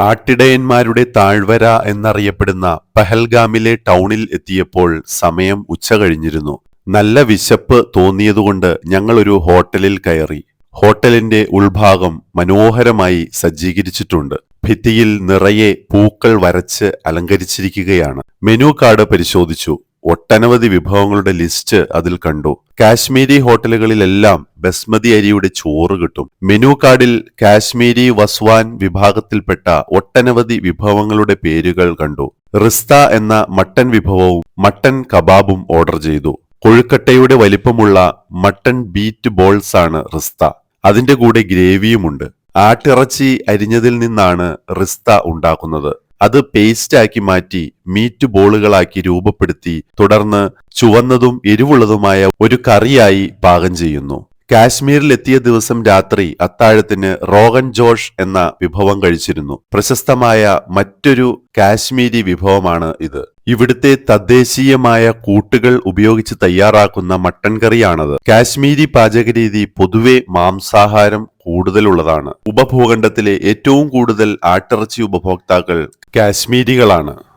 ആട്ടിടയന്മാരുടെ താഴ്വര എന്നറിയപ്പെടുന്ന പഹൽഗാമിലെ ടൗണിൽ എത്തിയപ്പോൾ സമയം ഉച്ച കഴിഞ്ഞിരുന്നു. നല്ല വിശപ്പ് തോന്നിയതുകൊണ്ട് ഞങ്ങളൊരു ഹോട്ടലിൽ കയറി. ഹോട്ടലിന്റെ ഉൾഭാഗം മനോഹരമായി സജ്ജീകരിച്ചിട്ടുണ്ട്. ഭിത്തിയിൽ നിറയെ പൂക്കൾ വരച്ച് അലങ്കരിച്ചിരിക്കുകയാണ്. മെനു കാർഡ് പരിശോധിച്ചു. ഒട്ടനവധി വിഭവങ്ങളുടെ ലിസ്റ്റ് അതിൽ കണ്ടു. കാശ്മീരി ഹോട്ടലുകളിലെല്ലാം ബസ്മതി അരിയുടെ ചോറ് കിട്ടും. മെനു കാർഡിൽ കാശ്മീരി വസ്വാൻ വിഭാഗത്തിൽപ്പെട്ട ഒട്ടനവധി വിഭവങ്ങളുടെ പേരുകൾ കണ്ടു. റിസ്ത എന്ന മട്ടൻ വിഭവവും മട്ടൻ കബാബും ഓർഡർ ചെയ്തു. കൊഴുക്കട്ടയുടെ വലിപ്പമുള്ള മട്ടൺ ബീറ്റ് ബോൾസ് ആണ് റിസ്ത. അതിന്റെ കൂടെ ഗ്രേവിയുമുണ്ട്. ആട്ടിറച്ചി അരിഞ്ഞതിൽ നിന്നാണ് റിസ്ത ഉണ്ടാക്കുന്നത്. അത് പേസ്റ്റാക്കി മാറ്റി മീറ്റ് ബോളുകളാക്കി രൂപപ്പെടുത്തി തുടർന്ന് ചുവന്നതും എരിവുള്ളതുമായ ഒരു കറിയായി പാകം ചെയ്യുന്നു. കാശ്മീരിൽ എത്തിയ ദിവസം രാത്രി അത്താഴത്തിന് റോഗൻ ജോഷ് എന്ന വിഭവം കഴിച്ചിരുന്നു. പ്രശസ്തമായ മറ്റൊരു കാശ്മീരി വിഭവമാണ് ഇത്. ഇവിടുത്തെ തദ്ദേശീയമായ കൂട്ടുകൾ ഉപയോഗിച്ച് തയ്യാറാക്കുന്ന മട്ടൻ കറിയാണത്. കാശ്മീരി പാചകരീതി പൊതുവെ മാംസാഹാരം കൂടുതലുള്ളതാണ്. ഉപഭൂഖണ്ഡത്തിലെ ഏറ്റവും കൂടുതൽ ആട്ടിറച്ചി ഉപഭോക്താക്കൾ കാശ്മീരികളാണ്.